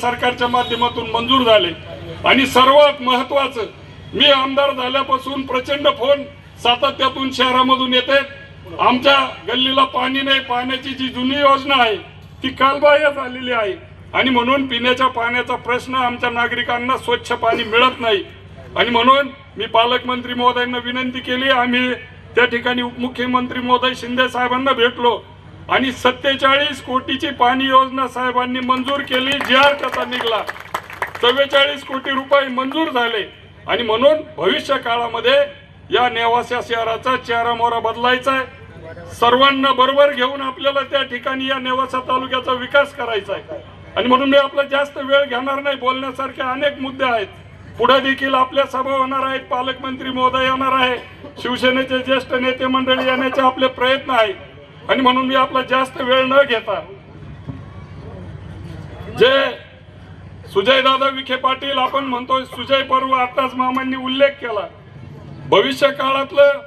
सरकारच्या माध्यमातून मंजूर झाले. आणि सर्वात महत्वाचं मी आमदार झाल्यापासून प्रचंड फोन सातत्यातून शहरामधून येते आमच्या गल्लीला पाणी नाही पाण्याची जी जुनी योजना आहे ती कालबाह्य झालेली आहे. आणि म्हणून पिण्याच्या पाण्याचा प्रश्न आमच्या नागरिकांना स्वच्छ पाणी मिळत नाही. आणि म्हणून मी पालकमंत्री महोदयांना विनंती केली आम्ही त्या ठिकाणी उपमुख्यमंत्री महोदय शिंदे साहेबांना भेटलो. आणि सत्तेचाळीस कोटीची पाणी योजना साहेबांनी मंजूर केली जी आर त्याचा निघाला? चव्वेचाळीस कोटी रुपये मंजूर झाले. आणि म्हणून भविष्य काळामध्ये या नेवासा शहराचा चेहरा मोहरा बदलायचा आहे. सर्वांना बरोबर घेऊन आपल्याला त्या ठिकाणी या नेवासा तालुक्याचा विकास करायचा आहे. आणि म्हणून मी आपला जास्त वेळ घेणार नाही बोलण्यासारखे अनेक मुद्दे आहेत. पुढे देखील आपल्या सभा होणार आहेत पालकमंत्री महोदय येणार आहे शिवसेनेचे ज्येष्ठ नेते मंडळी येण्याचे आपले प्रयत्न आहेत. आणि म्हणून मी आपला जास्त वेळ न घेता जे सुजयदादा विखे पाटील आपण म्हणतोय सुजय पर्व आताच मामांनी उल्लेख केला. भविष्य काळातलं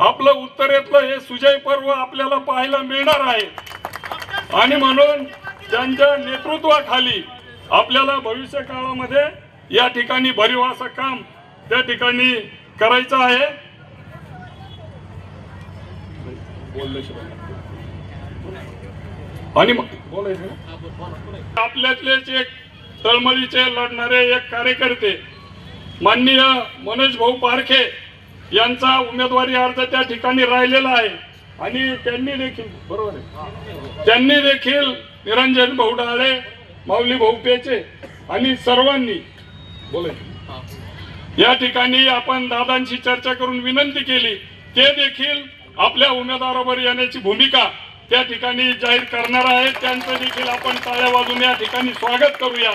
आपलं उत्तरेतलं हे सुजय पर्व आपल्याला पाहायला मिळणार आहे. आणि म्हणून त्यांच्या नेतृत्वाखाली आपल्याला भविष्य काळामध्ये या ठिकाणी भरीव असं काम त्या ठिकाणी करायचं आहे. आणि? आपल्यातलेच एक तळमळीचे लढणारे एक कार्यकर्ते माननीय मनोज भाऊ पारखे यांचा उमेदवारी अर्ज त्या ठिकाणी राहिलेला आहे. आणि त्यांनी देखील बरोबर आहे. त्यांनी देखील निरंजन भाऊ डाळे माऊली भाऊ पेचे आणि सर्वांनी बोलायचं. या ठिकाणी आपण दादांशी चर्चा करून विनंती केली. ते देखील आपल्या उमेदवारावर येण्याची भूमिका त्या ठिकाणी जाहीर करणार आहे. त्यांचं देखील आपण टाळ्या वाजून या ठिकाणी स्वागत करूया.